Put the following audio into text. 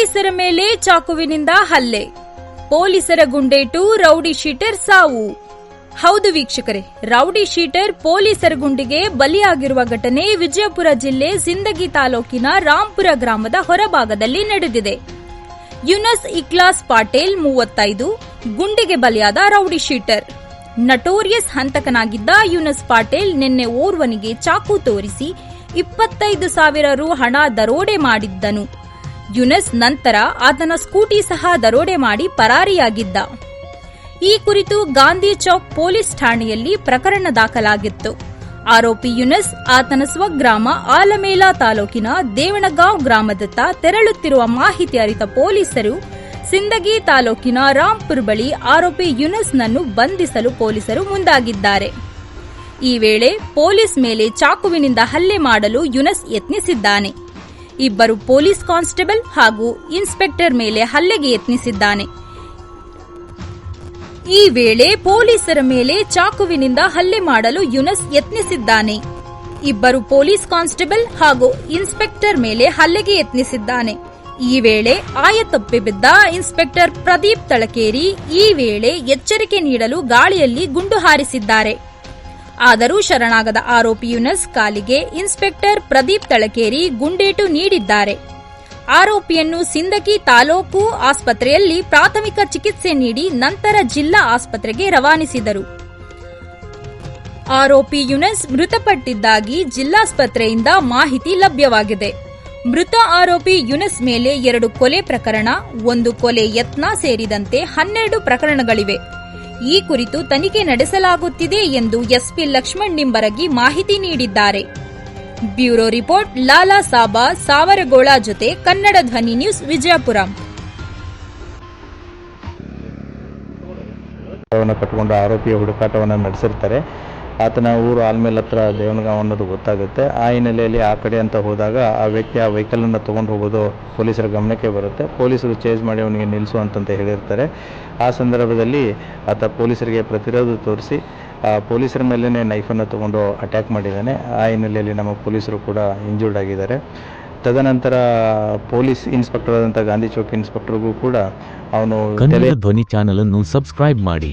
ಪೊಲೀಸರ ಮೇಲೆ ಚಾಕುವಿನಿಂದ ಹಲ್ಲೆ. ಪೊಲೀಸರ ಗುಂಡೇಟು ರೌಡಿ ಶೀಟರ್ ಸಾವು. ಹೌದು ವೀಕ್ಷಕರೇ, ರೌಡಿ ಶೀಟರ್ ಪೊಲೀಸರ ಗುಂಡಿಗೆ ಬಲಿಯಾಗಿರುವ ಘಟನೆ ವಿಜಯಪುರ ಜಿಲ್ಲೆ ಸಿಂದಗಿ ತಾಲೂಕಿನ ರಾಂಪುರ ಗ್ರಾಮದ ಹೊರಭಾಗದಲ್ಲಿ ನಡೆದಿದೆ. ಯುನಸ್ ಇಕ್ಲಾಸ್ ಪಾಟೇಲ್ ಮೂವತ್ತೈದು, ಗುಂಡಿಗೆ ಬಲಿಯಾದ ರೌಡಿ ಶೀಟರ್. ನಟೋರಿಯಸ್ ಹಂತಕನಾಗಿದ್ದ ಯುನಸ್ ಪಾಟೇಲ್ ನಿನ್ನೆ ಓರ್ವನಿಗೆ ಚಾಕು ತೋರಿಸಿ ಇಪ್ಪತ್ತೈದು ಸಾವಿರ ರು ಹಣ ದರೋಡೆ ಮಾಡಿದ್ದನು. ಯುನಸ್ ನಂತರ ಆತನ ಸ್ಕೂಟಿ ಸಹ ದರೋಡೆ ಮಾಡಿ ಪರಾರಿಯಾಗಿದ್ದ. ಈ ಕುರಿತು ಗಾಂಧಿ ಚೌಕ್ ಪೊಲೀಸ್ ಠಾಣೆಯಲ್ಲಿ ಪ್ರಕರಣ ದಾಖಲಾಗಿತ್ತು. ಆರೋಪಿ ಯುನಸ್ ಆತನ ಸ್ವಗ್ರಾಮ ಆಲಮೇಲಾ ತಾಲೂಕಿನ ದೇವಣಗಾಂವ್ ಗ್ರಾಮದತ್ತ ತೆರಳುತ್ತಿರುವ ಮಾಹಿತಿ ಅರಿತ ಪೊಲೀಸರು ಸಿಂದಗಿ ತಾಲೂಕಿನ ರಾಂಪುರ್ ಬಳಿ ಆರೋಪಿ ಯುನಸ್ನನ್ನು ಬಂಧಿಸಲು ಪೊಲೀಸರು ಮುಂದಾಗಿದ್ದಾರೆ. ಈ ವೇಳೆ ಪೊಲೀಸ್ ಮೇಲೆ ಚಾಕುವಿನಿಂದ ಹಲ್ಲೆ ಮಾಡಲು ಯುನಸ್ ಯತ್ನಿಸಿದ್ದಾನೆ. ಇಬ್ಬರು ಪೊಲೀಸ್ ಕಾನ್ಸ್ಟೇಬಲ್ ಹಾಗೂ ಇನ್ಸ್ಪೆಕ್ಟರ್ ಮೇಲೆ ಹಲ್ಲೆಗೆ ಯತ್ನಿಸಿದ್ದಾನೆ. ಈ ವೇಳೆ ಪೊಲೀಸರ ಮೇಲೆ ಚಾಕುವಿನಿಂದ ಹಲ್ಲೆ ಮಾಡಲು ಯುನಸ್ ಯತ್ನಿಸಿದ್ದಾನೆ. ಇಬ್ಬರು ಪೊಲೀಸ್ ಕಾನ್ಸ್ಟೇಬಲ್ ಹಾಗೂ ಇನ್ಸ್ಪೆಕ್ಟರ್ ಮೇಲೆ ಹಲ್ಲೆಗೆ ಯತ್ನಿಸಿದ್ದಾನೆ. ಈ ವೇಳೆ ಆಯತಪ್ಪಿ ಬಿದ್ದ ಇನ್ಸ್ಪೆಕ್ಟರ್ ಪ್ರದೀಪ್ ತಳಕೇರಿ ಈ ವೇಳೆ ಎಚ್ಚರಿಕೆ ನೀಡಲು ಗಾಳಿಯಲ್ಲಿ ಗುಂಡು ಹಾರಿಸಿದ್ದಾರೆ. ಆದರೂ ಶರಣಾಗದ ಆರೋಪಿ ಯುನಸ್ ಕಾಲಿಗೆ ಇನ್ಸ್ಪೆಕ್ಟರ್ ಪ್ರದೀಪ್ ತಳಕೇರಿ ಗುಂಡೇಟು ನೀಡಿದ್ದಾರೆ. ಆರೋಪಿಯನ್ನು ಸಿಂದಕಿ ತಾಲೂಕು ಆಸ್ಪತ್ರೆಯಲ್ಲಿ ಪ್ರಾಥಮಿಕ ಚಿಕಿತ್ಸೆ ನೀಡಿ ನಂತರ ಜಿಲ್ಲಾ ಆಸ್ಪತ್ರೆಗೆ ರವಾನಿಸಿದರು. ಆರೋಪಿ ಯುನಸ್ ಮೃತಪಟ್ಟಿದ್ದಾಗಿ ಜಿಲ್ಲಾಸ್ಪತ್ರೆಯಿಂದ ಮಾಹಿತಿ ಲಭ್ಯವಾಗಿದೆ. ಮೃತ ಆರೋಪಿ ಯುನಸ್ ಮೇಲೆ ಎರಡು ಕೊಲೆ ಪ್ರಕರಣ, ಒಂದು ಕೊಲೆ ಯತ್ನ ಸೇರಿದಂತೆ ಹನ್ನೆರಡು ಪ್ರಕರಣಗಳಿವೆ. ಈ ಕುರಿತು ತನಿಖೆ ನಡೆಸಲಾಗುತ್ತಿದೆ ಎಂದು ಎಸ್ಪಿ ಲಕ್ಷ್ಮಣ್ ನಿಂಬರಗಿ ಮಾಹಿತಿ ನೀಡಿದ್ದಾರೆ. ಬ್ಯೂರೋ ರಿಪೋರ್ಟ್, ಲಾಲಾ ಸಾಬಾ, ಸಾವರಗೋಳ ಜೊತೆ ಕನ್ನಡ ಧ್ವನಿ ನ್ಯೂಸ್ ವಿಜಯಪುರ. ಕಟ್ಟಿಕೊಂಡು ಆರೋಪಿಯ ಹುಡುಕಾಟವನ್ನು ನಡೆಸಿರ್ತಾರೆ. ಆತನ ಊರು ಆಲ್ಮೇಲ್ ಹತ್ರ ದೇವನಗಾಂವ್ ಅನ್ನೋದು ಗೊತ್ತಾಗುತ್ತೆ. ಆ ಹಿನ್ನೆಲೆಯಲ್ಲಿ ಆ ಕಡೆ ಅಂತ ಹೋದಾಗ ಆ ವ್ಯಕ್ತಿ ಆ ವೆಹಿಕಲನ್ನು ತಗೊಂಡು ಹೋಗೋದು ಪೊಲೀಸರ ಗಮನಕ್ಕೆ ಬರುತ್ತೆ. ಪೊಲೀಸರು ಚೇಸ್ ಮಾಡಿ ಅವನಿಗೆ ನಿಲ್ಲಿಸು ಅಂತಂತ ಹೇಳಿರ್ತಾರೆ. ಆ ಸಂದರ್ಭದಲ್ಲಿ ಆತ ಪೊಲೀಸರಿಗೆ ಪ್ರತಿರೋಧ ತೋರಿಸಿ ಆ ಪೊಲೀಸರ ಮೇಲೇ ನೈಫನ್ನು ತಗೊಂಡು ಅಟ್ಯಾಕ್ ಮಾಡಿದ್ದಾನೆ. ಆ ಹಿನ್ನೆಲೆಯಲ್ಲಿ ನಮ್ಮ ಪೊಲೀಸರು ಕೂಡ ಇಂಜೂರ್ಡ್ ಆಗಿದ್ದಾರೆ. ತದನಂತರ ಪೊಲೀಸ್ ಇನ್ಸ್ಪೆಕ್ಟರ್ ಆದಂಥ ಗಾಂಧಿ ಚೌಕ್ ಇನ್ಸ್ಪೆಕ್ಟರ್ಗೂ ಕೂಡ ಅವನು ಧ್ವನಿ ಚಾನಲ್ ಅನ್ನು ಸಬ್ಸ್ಕ್ರೈಬ್ ಮಾಡಿ.